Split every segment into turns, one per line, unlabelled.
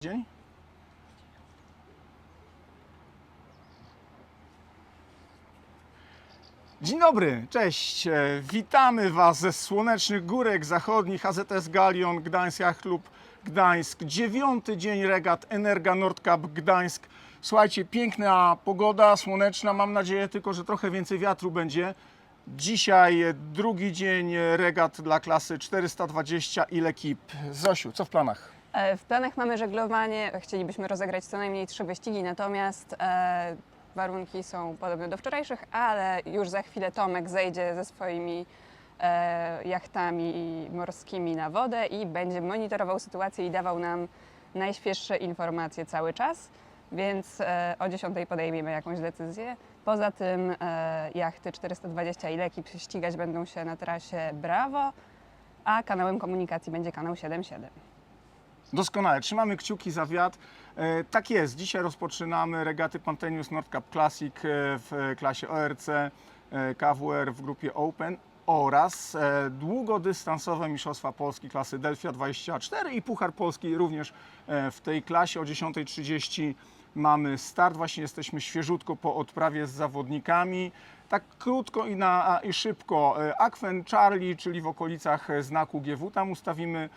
Dzień. Dzień dobry, cześć. E, Witamy Was ze słonecznych górek zachodnich AZS Galion Gdańsk Club Gdańsk. Dziewiąty dzień regat Energa Nordkap Gdańsk. Słuchajcie, piękna pogoda, słoneczna. Mam nadzieję tylko, że trochę więcej wiatru będzie. Dzisiaj drugi dzień regat dla klasy 420 i ekip. Zosiu, co w planach?
E, W planach mamy żeglowanie. Chcielibyśmy rozegrać co najmniej trzy wyścigi, natomiast e, warunki są podobne do wczorajszych, ale już za chwilę Tomek zejdzie ze swoimi e, jachtami morskimi na wodę i będzie monitorował sytuację i dawał nam najświeższe informacje cały czas. Więc o 10 podejmiemy jakąś decyzję. Poza tym jachty 420 i leki ścigać będą się na trasie Bravo, a kanałem komunikacji będzie kanał 77.
Doskonale, trzymamy kciuki za wiatr. E, tak jest, dzisiaj rozpoczynamy regaty Pantenius Nordcup Classic e, w klasie ORC, e, KWR w grupie Open oraz długodystansowe Mistrzostwa Polski klasy Delfia 24 i Puchar Polski również w tej klasie o 10.30 mamy start, właśnie jesteśmy świeżutko po odprawie z zawodnikami. Tak krótko i, na, i szybko. Akwen Charlie, czyli w okolicach znaku GW, tam ustawimy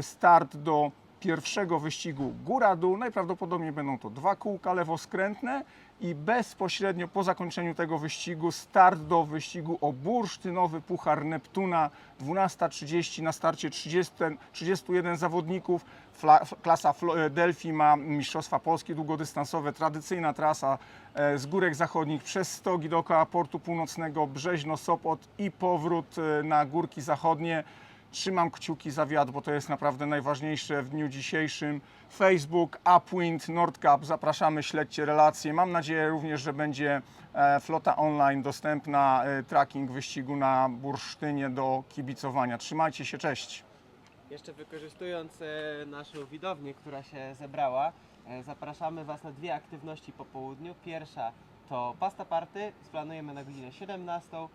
start do pierwszego wyścigu góra-dół. Najprawdopodobniej będą to dwa kółka lewoskrętne i bezpośrednio po zakończeniu tego wyścigu start do wyścigu o bursztynowy Puchar Neptuna 12.30 na starcie 30, 31 zawodników. Fla, klasa e, Delphi ma Mistrzostwa Polskie długodystansowe, tradycyjna trasa e, z Górek Zachodnich przez Stogi dookoła Portu Północnego, Brzeźno, Sopot i powrót e, na Górki Zachodnie. Trzymam kciuki za wiatr, bo to jest naprawdę najważniejsze w dniu dzisiejszym. Facebook, Upwind, Nordcap, zapraszamy, śledźcie relacje. Mam nadzieję również, że będzie e, flota online dostępna, e, tracking wyścigu na bursztynie do kibicowania. Trzymajcie się, cześć.
Jeszcze wykorzystując e, naszą widownię, która się zebrała, zapraszamy Was na dwie aktywności po południu. Pierwsza to pasta party, splanujemy na godzinę 17 e,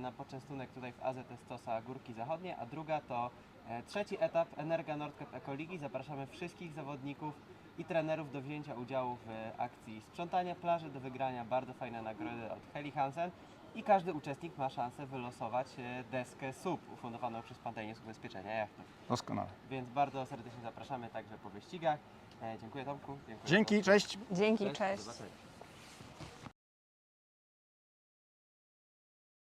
na poczęstunek tutaj w AZS Tosa Górki Zachodnie, a druga to e, trzeci etap Energa Nordcup Ekoligi. Zapraszamy wszystkich zawodników i trenerów do wzięcia udziału w akcji sprzątania plaży, do wygrania bardzo fajne nagrody od Heli Hansen i każdy uczestnik ma szansę wylosować e, deskę SUP ufundowaną przez Pantenius Ubezpieczenia Jachtów.
Doskonale.
Więc bardzo serdecznie zapraszamy także po wyścigach. E, dziękuję Tomku. Dziękuję
Dzięki, cześć.
Dzięki, cześć.
zobaczenia.